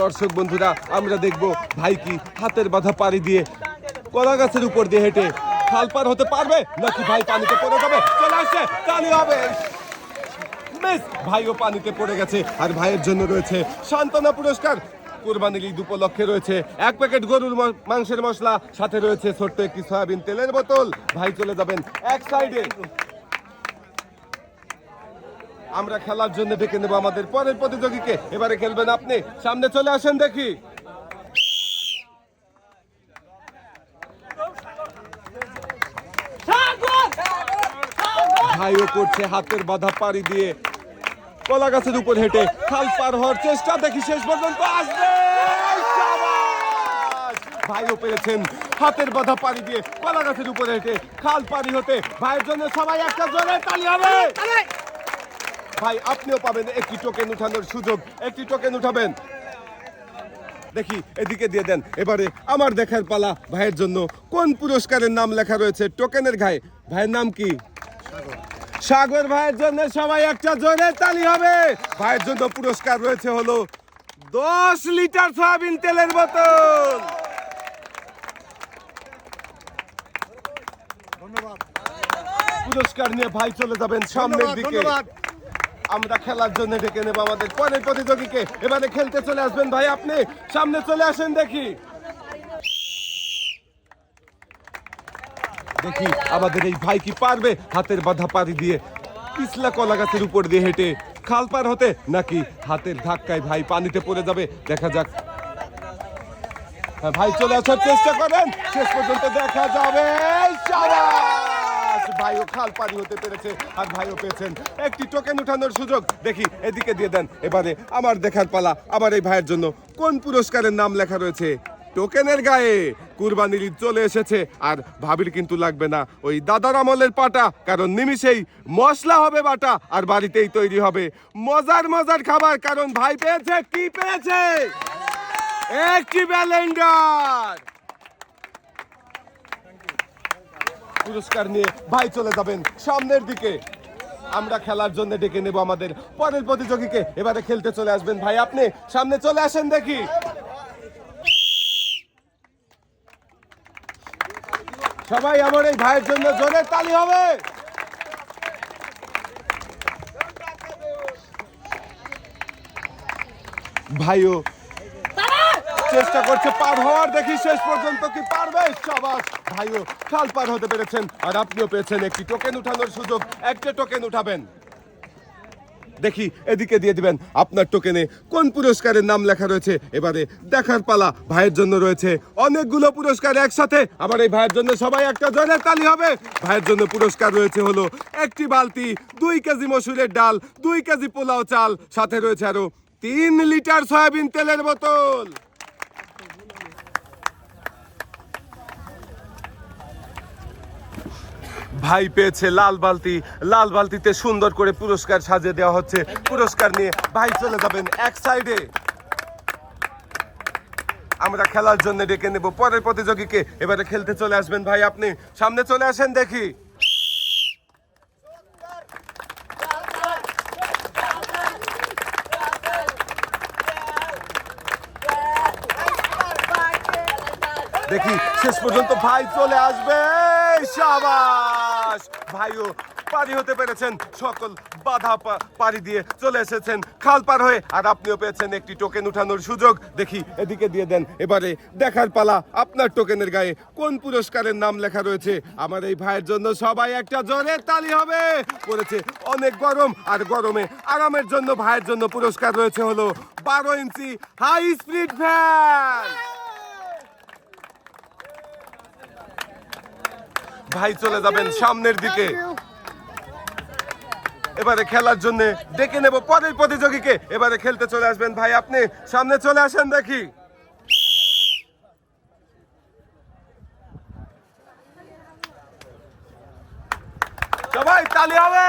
দর্শক বন্ধুরা, আমরা দেখব ভাই কি হাতের বাধা পাড়ি দিয়ে কলা গাছের উপর দিয়ে হেঁটে খাল পার হতে পারবে নাকি ভাই পানিতে পড়ে যাবে? চলে আসছে তালি হবে বেশ, ভাইও পানিতে পড়ে গেছে আর ভাইয়ের জন্য রয়েছে সান্ত্বনা পুরস্কার। কুরবানির ঈদ উপলক্ষে রয়েছে এক প্যাকেট গরুর মাংসের মশলা, সাথে রয়েছে ছোট্ট একটি সয়াবিন তেলের বোতল। ভাই চলে যাবেন এক সাইডে। আমরা খেলার জন্য ডেকে নেব আমাদের পরের প্রতিযোগীকে। এবারে খেলবেন আপনি। সামনে চলে আসেন দেখি। ভাইও করছে হাতের বাধা পাড়ি দিয়ে। কলা গাছের উপর হেঁটে খাল পার হওয়ার চেষ্টা। দেখি শেষ পর্যন্ত আসবে। ভাইও পেরেছেন হাতের বাধা পাড়ি দিয়ে কলা গাছের উপরে হেঁটে খাল পাড়ি হতে। ভাইয়ের জন্য সবাই একটা জোরে তালি হবে। ভাই আপনিও পাবেন একটি টোকেন উঠানোর সুযোগ। একটি টোকেন উঠাবেন। দেখি এদিকে দিয়ে দেন। এবারে আমার দেখার পালা ভাইয়ের জন্য। কোন পুরস্কারের নাম লেখা রয়েছে টোকেনের গায়ে ভাইয়ের নাম কি? সাগর। ভাইয়ের জন্য সবাই একটা জোরে তালি হবে। ভাইয়ের জন্য পুরস্কার রয়েছে হলো দশ লিটার সয়াবিন তেলের বোতল। পুরস্কার নিয়ে ভাই চলে যাবেন সামনের দিকে। আমরা খেলার জন্য ডেকে নেব আমাদের পরের প্রতিযোগীকে। এবারে খেলতে চলে আসবেন ভাই আপনি। সামনে চলে আসেন দেখি। দেখি আমাদের এই ভাই কি পারবে হাতের বাধা পাড়ি দিয়ে। পিছলা কলা গাছের উপর দিয়ে হেঁটে খাল পার হতে নাকি হাতের ধাক্কায় ভাই পানিতে পড়ে যাবে? দেখা যাক। হ্যাঁ, ভাই চলে আসার চেষ্টা করেন। শেষ পর্যন্ত দেখা যাবে। শাবাশ! ভাইও খাল পানি হতে পেরেছে আর ভাইও পেয়েছেন। একটি টোকেন উঠানোর সুযোগ। দেখি, এদিকে দিয়ে দেন। এবারে আমার দেখার পালা, আমার এই ভাইয়ের জন্য কোন পুরস্কারের নাম লেখা রয়েছে? টোকেনের গায়ে কুরবানির ঈদ চলে এসেছে আর ভাবির কিন্তু লাগবে না ওই দাদার আমলের পাটা, কারণ নিমিষেই মশলা হবে বাটা আর বাড়িতেই তৈরি হবে মজার মজার খাবার, কারণ ভাই পেয়েছে, কি পেয়েছে? একটি ব্যালেন্ডার। পুরস্কার নিয়ে ভাই চলে যাবেন সামনের দিকে। আমরা খেলার জন্য ডেকে নেব আমাদের পরের প্রতিযোগীকে। এবারে খেলতে চলে আসবেন ভাই আপনি সামনে চলে আসেন দেখি। সবাই আমার এই ভাইয়ের জন্য জোরে তালি হবে। ভাইও চেষ্টা করছে পার হওয়ার দেখি শেষ পর্যন্ত কি পারবে। সাবাস। ভাইও খাল পার হতে পেরেছেন আর আপনিও পেয়েছেন একটি টোকেন উঠানোর সুযোগ। একটা টোকেন উঠাবেন। দেখি, এদিকে দিয়ে দিবেন। আপনার টোকেনে কোন পুরস্কারের নাম লেখা রয়েছে? এবারে দেখার পালা ভাইয়ের জন্য রয়েছে। অনেকগুলো পুরস্কার একসাথে। আমার এই ভাইয়ের জন্য সবাই একটা জোরে তালি হবে। ভাইয়ের জন্য পুরস্কার রয়েছে হলো একটি বালতি, দুই কেজি মসুরের ডাল, দুই কেজি পোলাও চাল। সাথে রয়েছে আরও তিন লিটার সয়াবিন তেলের বোতল। ভাই পেয়েছে লাল বালতি। লাল বালতিতে সুন্দর করে পুরস্কার সাজিয়ে দেওয়া হচ্ছে। পুরস্কার নিয়ে ভাই চলে যাবেন এক সাইডে আমরা খেলার জন্য ডেকে নেব। পরের প্রতিযোগীকে এবারে খেলতে চলে আসবেন ভাই আপনি। সামনে চলে আসেন দেখি। দেখি, শেষ পর্যন্ত ভাই চলে আসবে। সাবাস! ভাইও পারি হতে পেরেছেন। সকল বাধা পাড়ি দিয়ে চলে এসেছেন। খাল পার হয়ে আর আপনিও পেয়েছেন একটি টোকেন উঠানোর সুযোগ। দেখি, এদিকে দিয়ে দেন। এবারে দেখার পালা। আপনার টোকেনের গায়ে কোন পুরস্কারের নাম লেখা রয়েছে? আমার এই ভাইয়ের জন্য সবাই একটা জোরে তালি হবে। পড়েছে, অনেক গরম আর গরমে আরামের জন্য ভাইয়ের জন্য পুরস্কার রয়েছে হলো বারো ইঞ্চি হাই স্পিড ফ্যান ভাই চলে যাবেন সামনের দিকে। এবারে খেলার জন্য ডেকে নেব পরের প্রতিযোগীকে। এবারে খেলতে চলে আসবেন ভাই আপনি। সামনে চলে আসেন দেখি। সবাই তালি হবে।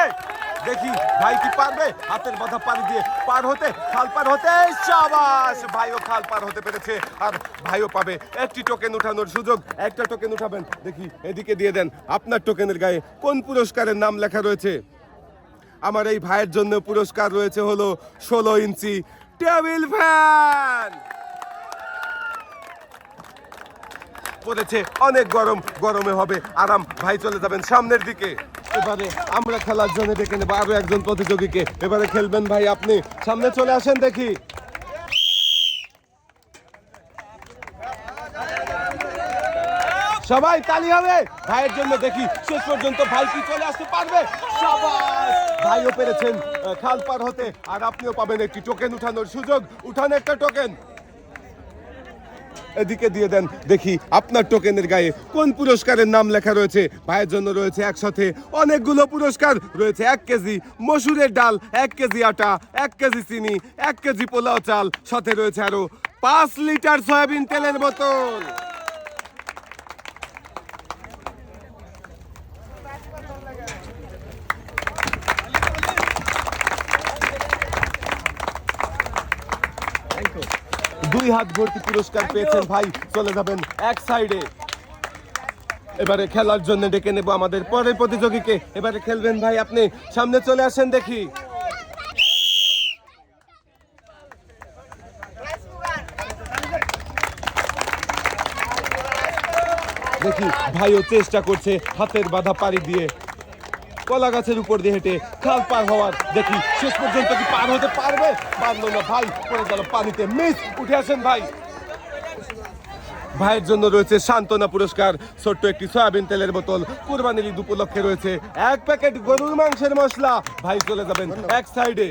দেখি ভাই কি পারবে? হাতের বাধা পাড়ি দিয়ে পার হতে, খাল পার হতে সাবাস! ভাইও খাল পার হতে পেরেছে আর ভাইও পাবে। একটি টোকেন উঠানোর সুযোগ, একটা টোকেন উঠাবেন। দেখি, এদিকে দিয়ে দেন। আপনার টোকেনের গায়ে কোন পুরস্কারের নাম লেখা রয়েছে? আমার এই ভাইয়ের জন্য পুরস্কার রয়েছে হলো ষোলো ইঞ্চি টেবিল ফ্যান! পড়েছে, অনেক গরম, গরমে হবে। আরাম, ভাই চলে যাবেন সামনের দিকে। এবারে আমরা খেলার জন্য ডেকে নেব আরও একজন প্রতিযোগীকে। এবারে খেলবেন ভাই আপনি। সামনে চলে আসেন দেখি। সবাই তালি হবে। ভাইয়ের জন্য দেখি শেষ পর্যন্ত ভাই কি চলে আসতে পারবে। ভাইও পেরেছেন খাল পার হতে। আর আপনিও পাবেন একটি টোকেন উঠানোর সুযোগ। উঠান একটা টোকেন এদিকে দিয়ে দেন। দেখি আপনার টোকেনের গায়ে কোন পুরস্কারের নাম লেখা রয়েছে? ভাইয়ের জন্য রয়েছে একসাথে অনেকগুলো পুরস্কার। রয়েছে এক কেজি মসুরের ডাল, এক কেজি আটা, এক কেজি চিনি, এক কেজি পোলাও চাল। সাথে রয়েছে আরও পাঁচ লিটার সয়াবিন তেলের বোতল। দুই হাত ভর্তি পুরস্কার পেয়েছেন। ভাই চলে যাবেন এক সাইডে। এবারে খেলার জন্য ডেকে নেব আমাদের পরের প্রতিযোগীকে। এবারে খেলবেন ভাই আপনি। সামনে চলে আসেন দেখি। দেখি ভাইও চেষ্টা করছে হাতের বাধা পাড়ি দিয়ে। কলা গাছের উপর দিয়ে হেঁটে খাল পার হওয়ার দেখি শেষ পর্যন্ত কি পার হতে পারবে? পারল না ভাই, পড়ে গেল পানিতে। মিস, উঠে আসেন ভাই। ভাইয়ের জন্য রয়েছে সান্ত্বনা পুরস্কার, ছোট্ট একটি সয়াবিন তেলের বোতল, কুরবানির ঈদ উপলক্ষে রয়েছে এক প্যাকেট গরুর মাংসের মশলা। ভাই চলে যাবেন এক সাইডে।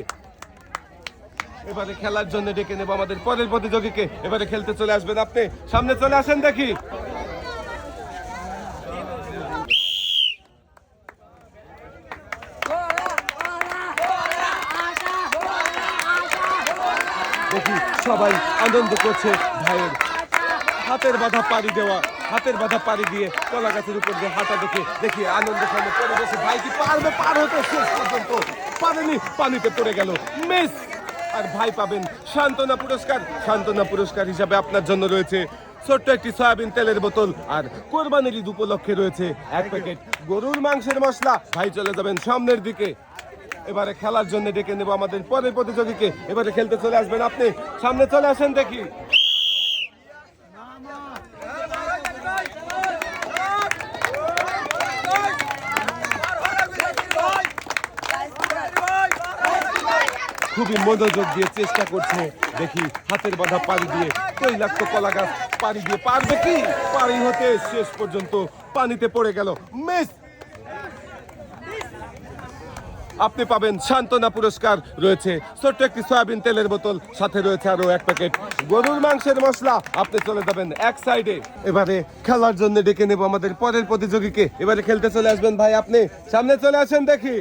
এবারে খেলার জন্য ডেকে নেব আমাদের পরের প্রতিযোগীকে। এবারে খেলতে চলে আসবেন আপনি। সামনে চলে আসেন দেখি। দেখি আনন্দ করছে ভাইয়ের। হাতের বাধা পাড়ি দেওয়া, হাতের বাধা পাড়ি দিয়ে কলা গাছের উপর দিয়ে হাঁটা দেখে, দেখি আনন্দ সঙ্গে পরিবেশে ভাই কি পারবে? পার হতে শেষ পর্যন্ত। পারেনি, পানিতে পড়ে গেল। মিস! আর ভাই পাবেন সান্ত্বনা পুরস্কার। সান্ত্বনা পুরস্কার হিসাবে আপনার জন্য রয়েছে ছোট্ট একটি সয়াবিন তেলের বোতল আর কোরবানির ঈদ উপলক্ষে রয়েছে এক প্যাকেট গরুর মাংসের মশলা। ভাই চলে যাবেন সামনের দিকে। এবারে খেলার জন্য ডেকে নেব আমাদের পরের প্রতিযোগীকে। এবারে খেলতে চলে আসবেন আপনি। সামনে চলে আসেন দেখি। খুবই মনোযোগ দিয়ে চেষ্টা করছে। দেখি, হাতের বাধা পাড়ি দিয়ে, তৈলাক্ত কলা গাছ পাড়ি দিয়ে পারবে কি? পাড়ি হতে শেষ পর্যন্ত পানিতে পড়ে গেল। মিস আপনি পাবেন সান্ত্বনা পুরস্কার রয়েছে। ছোট্ট একটি সয়াবিন তেলের বোতল, সাথে রয়েছে আরও এক প্যাকেট। গরুর মাংসের মশলা, আপনি চলে যাবেন এক সাইডে এবারে খেলার জন্য ডেকে নেব আমাদের পরের প্রতিযোগীকে। এবারে খেলতে চলে আসবেন ভাই আপনি। সামনে চলে আসেন দেখি।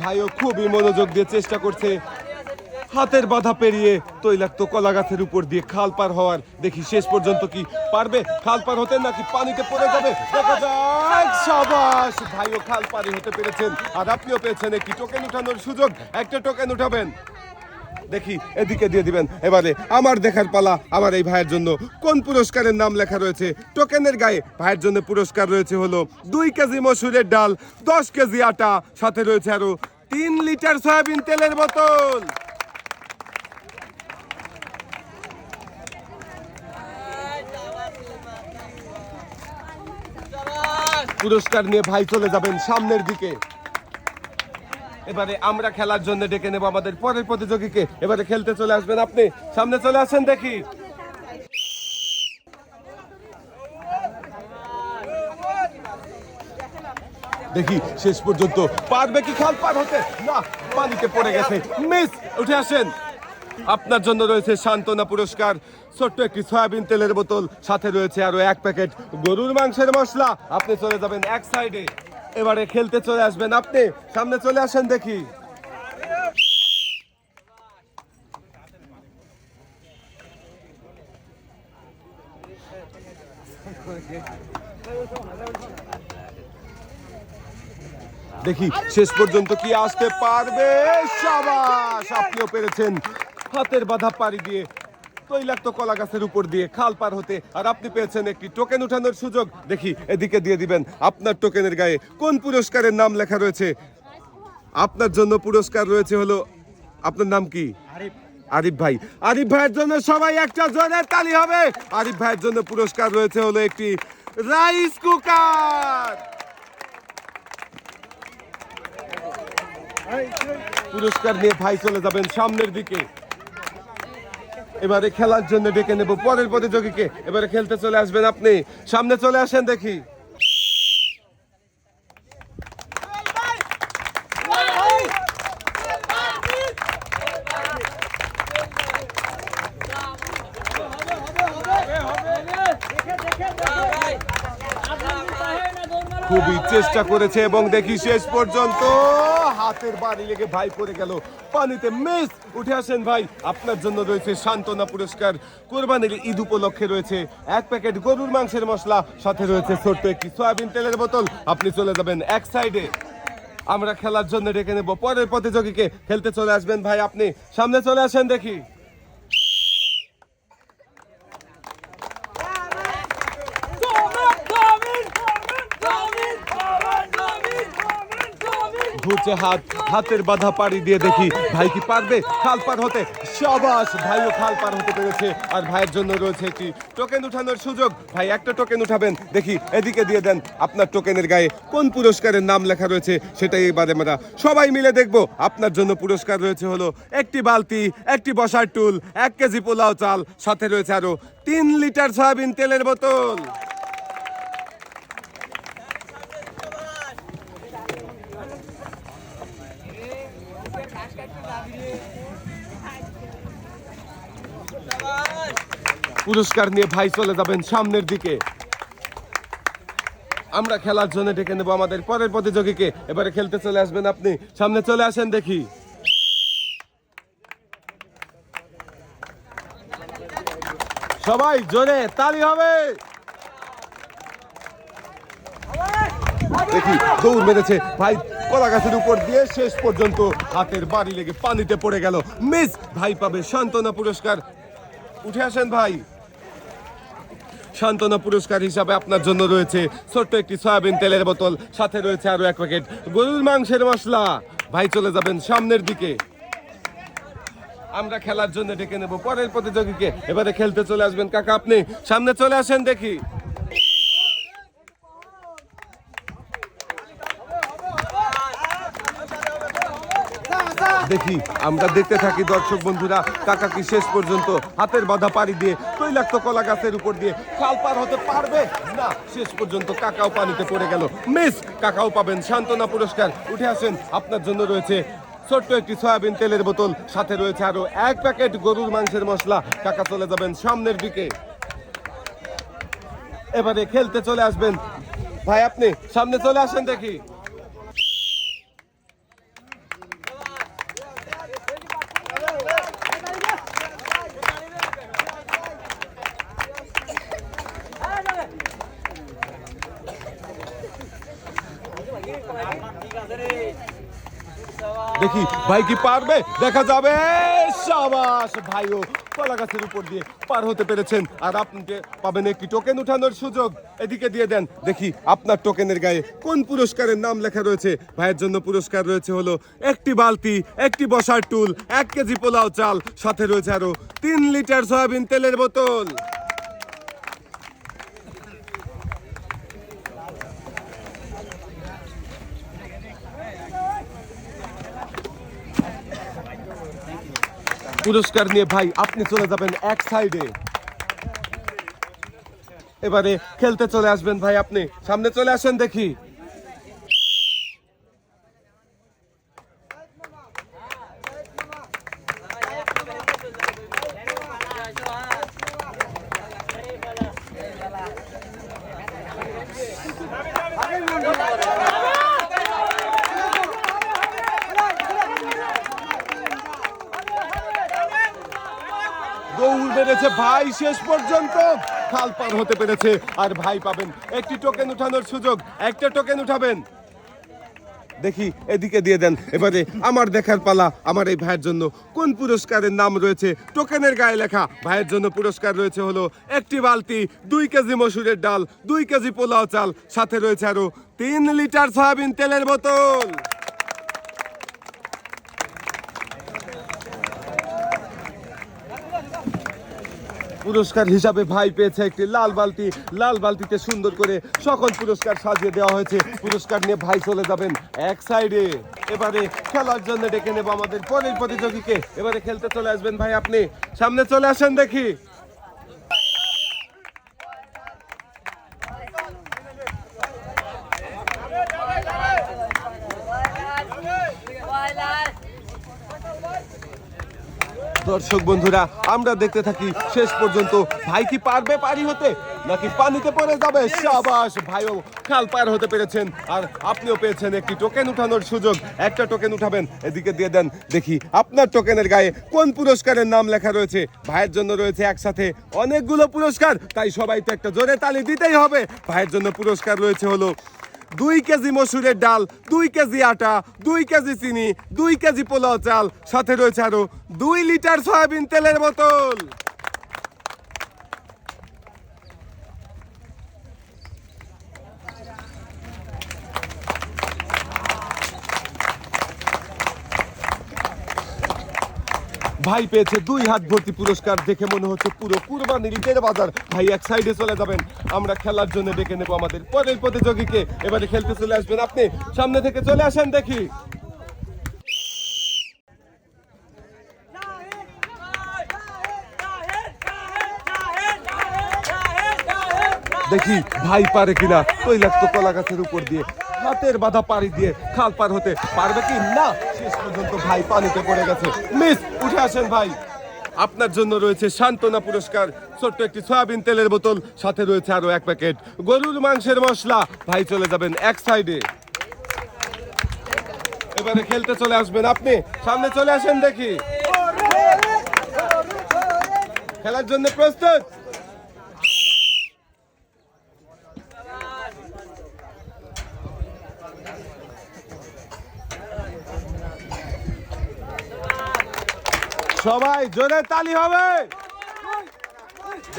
ভাইও খুবই মনোযোগ দিয়ে চেষ্টা করছে। হাতের বাধা পেরিয়ে তৈলাক্ত কলা গাছের উপর দিয়ে খাল পার হওয়ার দেখি শেষ পর্যন্ত কি পারবে? খাল পার হতে নাকি পানিতে পড়ে যাবে? সাবাস। ভাইও খাল পারি হতে পেরেছেন। আর আপনিও পেয়েছেন একটি টোকেন উঠানোর সুযোগ। একটা টোকেন উঠাবেন। দেখি, এদিকে দিয়ে দিবেন। এবারে আমার দেখার পালা আমার এই ভাইয়ের জন্য। কোন পুরস্কারের নাম লেখা রয়েছে? টোকেনের গায়ে। ভাইয়ের জন্য পুরস্কার রয়েছে হলো দুই কেজি মসুরের ডাল, দশ কেজি আটা, সাথে রয়েছে আরও তিন লিটার সয়াবিন তেলের বোতল। পুরস্কার নিয়ে ভাই চলে যাবেন সামনের দিকে। এবারে আমরা খেলার জন্য ডেকে নেব আমাদের পরের প্রতিযোগীকে। এবারে খেলতে চলে আসবেন আপনি। সামনে চলে আসেন দেখি। দেখি, শেষ পর্যন্ত পারবে কি খাল পার হতে? না পানিতে পড়ে গেছে। মিস, উঠে আসেন। আপনার জন্য রয়েছে সান্ত্বনা পুরস্কার। ছোট্ট একটি সয়াবিন তেলের বোতল, সাথে রয়েছে আরও এক প্যাকেট গরুর মাংসের মশলা। আপনি চলে যাবেন এক সাইডে এবারে খেলতে চলে আসবেন আপনি। সামনে চলে আসেন দেখি। দেখি, শেষ পর্যন্ত কি আসতে পারবে? সাবাস, আপনিও পেরেছেন। হাতের বাধা পাড়ি দিয়ে তৈলাক্ত কলা গাছের উপর দিয়ে খাল পার হতে আর আপনি পেয়েছেন একটি টোকেন উঠানোর সুযোগ। দেখি এদিকে দিয়ে দিবেন। আপনার টোকেনের গায়ে কোন পুরস্কারের নাম লেখা রয়েছে? আপনার জন্য পুরস্কার রয়েছে হলো আপনার নাম কি? আরিফ। ভাই। আরিফ ভাইয়ের জন্য সবাই একটা জোরের তালি হবে। আরিফ ভাইয়ের জন্য পুরস্কার রয়েছে হলো একটি রাইস কুকার। পুরস্কার নিয়ে ভাই চলে যাবেন সামনের দিকে। এবারে খেলার জন্য ডেকে নেব পরের প্রতিযোগীকে। এবারে খেলতে চলে আসবেন আপনি। সামনে চলে আসেন দেখি। খুবই চেষ্টা করেছে এবং দেখি শেষ পর্যন্ত। হাতের বাড়ি লেগে ভাই পড়ে গেল। পানিতে মেস, উঠে আসেন ভাই। আপনার জন্য রয়েছে সান্ত্বনা পুরস্কার। কোরবানির ঈদ উপলক্ষে রয়েছে এক প্যাকেট গরুর মাংসের মশলা, সাথে রয়েছে ছোট্ট একটি সয়াবিন তেলের বোতল। আপনি চলে যাবেন এক সাইডে আমরা খেলার জন্য ডেকে নেব পরের প্রতিযোগীকে। খেলতে চলে আসবেন ভাই আপনি। সামনে চলে আসেন দেখি। ঘুরছে হাত, হাতের বাধা পাড়ি দিয়ে দেখি ভাই কি পারবে? খাল পার হতে। সবাস, ভাইও খাল পার হতে পেরেছে। আর ভাইয়ের জন্য রয়েছে একটি টোকেন উঠানোর সুযোগ। ভাই, একটা টোকেন উঠাবেন। দেখি, এদিকে দিয়ে দেন। আপনার টোকেনের গায়ে কোন পুরস্কারের নাম লেখা রয়েছে সেটাই এবারে আমরা সবাই মিলে দেখব। আপনার জন্য পুরস্কার রয়েছে হলো একটি বালতি, একটি বসার টুল, এক কেজি পোলাও চাল, সাথে রয়েছে আরও তিন লিটার সয়াবিন তেলের বোতল। পুরস্কার নিয়ে ভাই চলে যাবেন সামনের দিকে। আমরা খেলার জন্য ডেকে নেব আমাদের পরের প্রতিযোগীকে। এবারে খেলতে চলে আসবেন আপনি। সামনে চলে আসেন দেখি। সবাই জোরে তালি হবে। দেখি, দৌড় মেরেছে। ভাই কলা গাছের উপর দিয়ে শেষ পর্যন্ত হাতের বাড়ি লেগে পানিতে পড়ে গেল। মিস, ভাই পাবে সান্ত্বনা পুরস্কার। উঠে আসেন ভাই। সান্ত্বনা পুরস্কার হিসাবে আপনার জন্য রয়েছে ছোট্ট একটি সয়াবিন তেলের বোতল, সাথে রয়েছে আরও এক প্যাকেট গরুর মাংসের মশলা। ভাই, চলে যাবেন সামনের দিকে। আমরা খেলার জন্য ডেকে নেব পরের প্রতিযোগীকে। এবারে খেলতে চলে আসবেন কাকা, আপনি সামনে চলে আসেন দেখি। দেখি, আমরা দেখতে থাকি দর্শক বন্ধুরা, কাকা কি শেষ পর্যন্ত হাতের বাধা পাড়ি দিয়ে তৈলাক্ত কলা গাছের উপর দিয়ে খাল পার হতে পারবে? না, শেষ পর্যন্ত কাকাও পানিতে পড়ে গেল। মিস, কাকাও পাবেন সান্ত্বনা পুরস্কার। উঠে আসেন, আপনার জন্য রয়েছে ছোট্ট একটি সয়াবিন তেলের বোতল। সাথে রয়েছে আরও এক প্যাকেট গরুর মাংসের মশলা। কাকা চলে যাবেন সামনের দিকে। এবারে খেলতে চলে আসবেন। ভাই, আপনি সামনে চলে আসেন দেখি। দেখি ভাই কি পারবে? দেখা যাবে। সাবাস, ভাইও কলা গাছের উপর দিয়ে পার হতে পেরেছেন। আর আপনি পাবেন একটি টোকেন উঠানোর সুযোগ। এদিকে দিয়ে দেন। দেখি আপনার টোকেনের গায়ে কোন পুরস্কারের নাম লেখা রয়েছে। ভাইয়ের জন্য পুরস্কার রয়েছে হলো একটি বালতি, একটি বসার টুল, এক কেজি পোলাও চাল, সাথে রয়েছে আরও তিন লিটার সয়াবিন তেলের বোতল। পুরস্কার নিয়ে ভাই, আপনি চলে যাবেন এক সাইডে এবারে খেলতে চলে আসবেন ভাই আপনি। সামনে চলে আসেন দেখি দৌড় বেড়েছে ভাই শেষ পর্যন্ত খাল পার হতে পেরেছে। আর ভাই পাবেন একটি টোকেন উঠানোর সুযোগ, একটা টোকেন উঠাবেন। দেখি, এদিকে দিয়ে দেন। এবারে আমার দেখার পালা, আমার এই ভাইয়ের জন্য কোন পুরস্কারের নাম রয়েছে? টোকেনের গায়ে লেখা। ভাইয়ের জন্য পুরস্কার রয়েছে হলো একটি বালতি, দুই কেজি মসুরের ডাল, দুই কেজি পোলাও চাল, সাথে রয়েছে আরও তিন লিটার সয়াবিন তেলের বোতল। পুরস্কার হিসাবে ভাই পেয়েছে একটি লাল বালতি। লাল বালতিতে সুন্দর করে সকল পুরস্কার সাজিয়ে দেওয়া হয়েছে। পুরস্কার নিয়ে ভাই চলে যাবেন এক সাইডে এবারে খেলার জন্য ডেকে নেব আমাদের পরের প্রতিযোগীকে। এবারে খেলতে চলে আসবেন ভাই আপনি। সামনে চলে আসেন দেখি। দর্শক বন্ধুরা, আমরা দেখতে থাকি শেষ পর্যন্ত ভাই কি পারবে পারি হতে, নাকি পানিতে পড়ে যাবে? সাবাস, ভাইও খাল পার হতে পেরেছেন, আর আপনিও পেয়েছেন একটি টোকেন উঠানোর সুযোগ। একটা টোকেন উঠাবেন, এদিকে দিয়ে দেন। দেখি, আপনার টোকেনের গায়ে কোন পুরস্কারের নাম লেখা রয়েছে? ভাইয়ের জন্য রয়েছে একসাথে অনেকগুলো পুরস্কার, তাই সবাই তো একটা জোরে তালি দিতেই হবে। ভাইয়ের জন্য পুরস্কার রয়েছে হলো দুই কেজি মসুরের ডাল, দুই কেজি আটা, দুই কেজি চিনি, দুই কেজি পোলাও চাল, সাথে রয়েছে আরও দুই লিটার সয়াবিন তেলের বোতল। ভাই পেয়েছে দুই হাত ভর্তি পুরস্কার। দেখে মনে হচ্ছে পুরো কুরবানির ঈদের বাজার। ভাই এক সাইডে চলে যাবেন। আমরা খেলার জন্য ডেকে নেব আমাদের পরের প্রতিযোগীকে। এবারে খেলতে চলে আসবেন আপনি। সামনে থেকে চলে আসেন দেখি। দেখি ভাই পারে কিনা। তৈলাক্ত কলা গাছের উপর দিয়ে হাতের বাধা পাড়ি দিয়ে খাল পার হতে পারবে কি? না, শেষ পর্যন্ত ভাই পানিতে পড়ে গেছে। মিস, উঠে আসেন ভাই। আপনার জন্য রয়েছে সান্ত্বনা পুরস্কার, ছোট্ট একটি সয়াবিন তেলের বোতল, সাথে রয়েছে আরও এক প্যাকেট গরুর মাংসের মশলা। ভাই, চলে যাবেন এক সাইডে। এবারে খেলতে চলে আসবেন আপনি। সামনে চলে আসেন দেখি। খেলার জন্য প্রস্তুত। সবাই জোরে তালি হবে।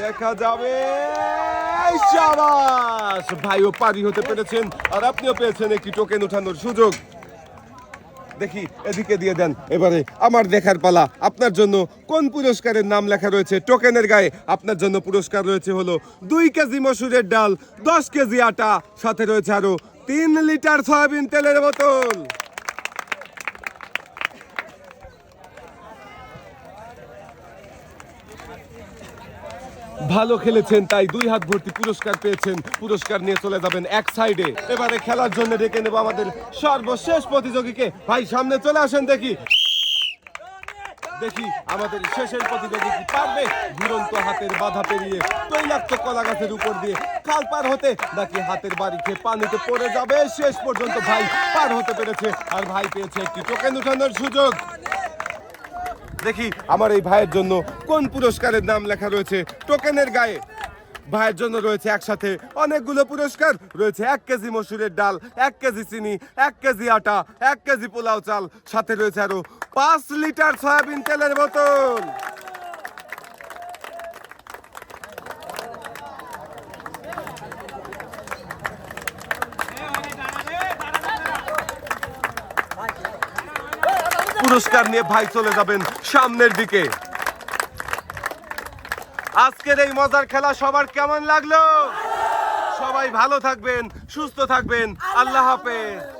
দেখা যাবে। শাবাশ ভাইও পারি হতে পেরেছেন, আর আপনিও পেয়েছেন একটি টোকেন উঠানোর সুযোগ। দেখি, এদিকে দিয়ে দেন। এবারে আমার দেখার পালা। আপনার জন্য কোন পুরস্কারের নাম লেখা রয়েছে? টোকেনের গায়ে। আপনার জন্য পুরস্কার রয়েছে হলো দুই কেজি মসুরের ডাল, দশ কেজি আটা, সাথে রয়েছে আরও তিন লিটার সয়াবিন তেলের বোতল। ভালো খেলেছেন, তাই দুই হাত ভর্তি পুরস্কার পেয়েছেন। পুরস্কার নিয়ে চলে যাবেন এক সাইডে এবারে খেলার জন্য ডেকে নেব আমাদের সর্বশেষ প্রতিযোগীকে। ভাই, সামনে চলে আসেন দেখি। দেখি আমাদের শেষের প্রতিযোগী কি পারবে? দুরন্ত হাতের বাধা পেরিয়ে তৈলাক্ত কলা গাছের উপর দিয়ে খাল পার হতে নাকি হাতের বাড়ি খেয়ে পানিতে পড়ে যাবে? শেষ পর্যন্ত ভাই পার হতে পেরেছে আর ভাই পেয়েছে একটি টোকেন উঠানোর সুযোগ। দেখি আমার এই ভাইয়ের জন্য কোন পুরস্কারের নাম লেখা রয়েছে টোকেনের গায়ে। ভাইয়ের জন্য রয়েছে একসাথে অনেকগুলো পুরস্কার। রয়েছে এক কেজি মসুরের ডাল, এক কেজি চিনি, এক কেজি আটা, এক কেজি পোলাও চাল। সাথে রয়েছে আরও পাঁচ লিটার সয়াবিন তেলের বোতল। পুরস্কার নিয়ে ভাই চলে যাবেন সামনের দিকে। আজকের এই মজার খেলা সবার কেমন লাগল? সবাই ভালো থাকবেন সুস্থ থাকবেন। আল্লাহ হাফেজ।